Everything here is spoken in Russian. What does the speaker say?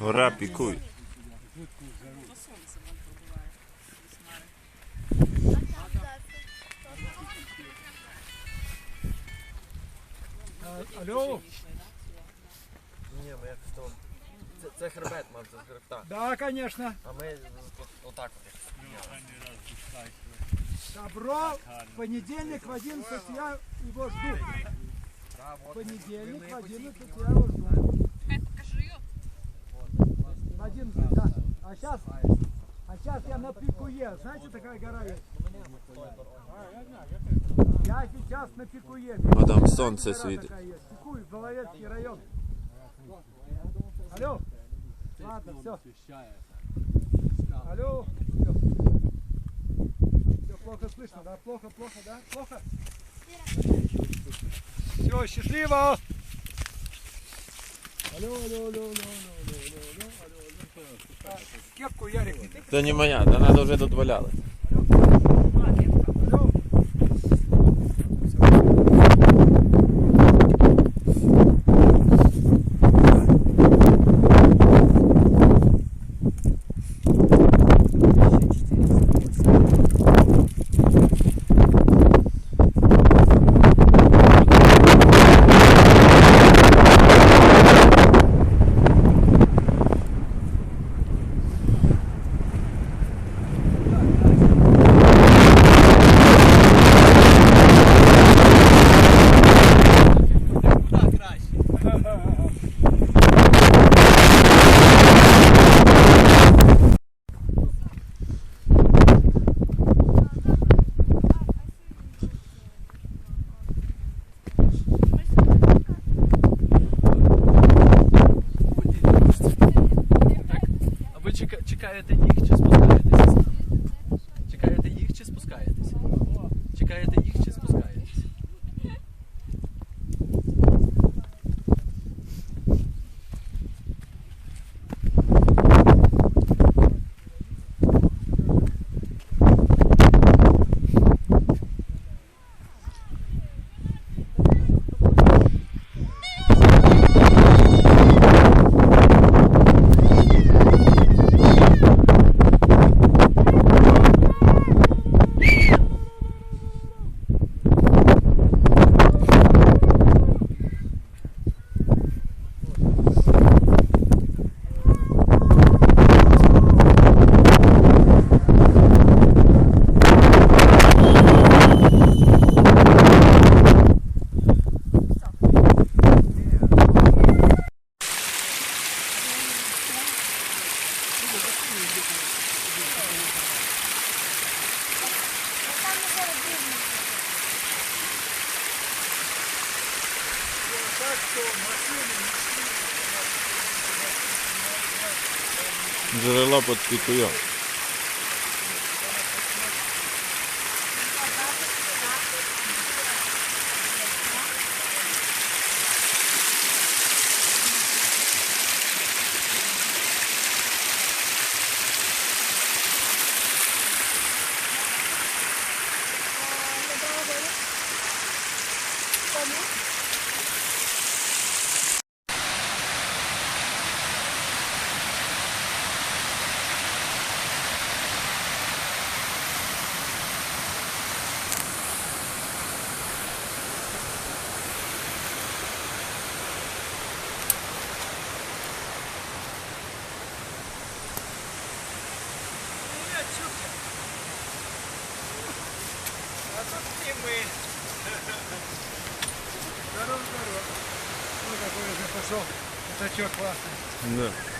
Гора пікуй. По сонцю вон пробиває. Весна. Алло, Ні, ми як то. Це, це хребет, мав, це з хребта. да, конечно. А ми от, отак от. Добро, в понедельник в 11 я его жду. Да, В от. понедельник в Ми- ми 11 постійно я его жду. один здесь, да. А сейчас, а сейчас я на Пикуе. Знаете, такая гора есть? Я сейчас на Пикуе. А ну, там солнце светит. Пикуй, Головецкий район. Алло. Ладно, все. Алло. Все. все плохо слышно, да? Плохо, плохо, да? Плохо? Все, счастливо! Алло, алло, алло, алло, алло, алло. Кепку Ярик не ты. Это не моя, да надо уже тут валяла. ви чека- чекаєте їх чи спускаєтеся? Джерела під китуя. Мы. Здорово, здорово. Ну, какой уже пошел. Это что, классно. Да.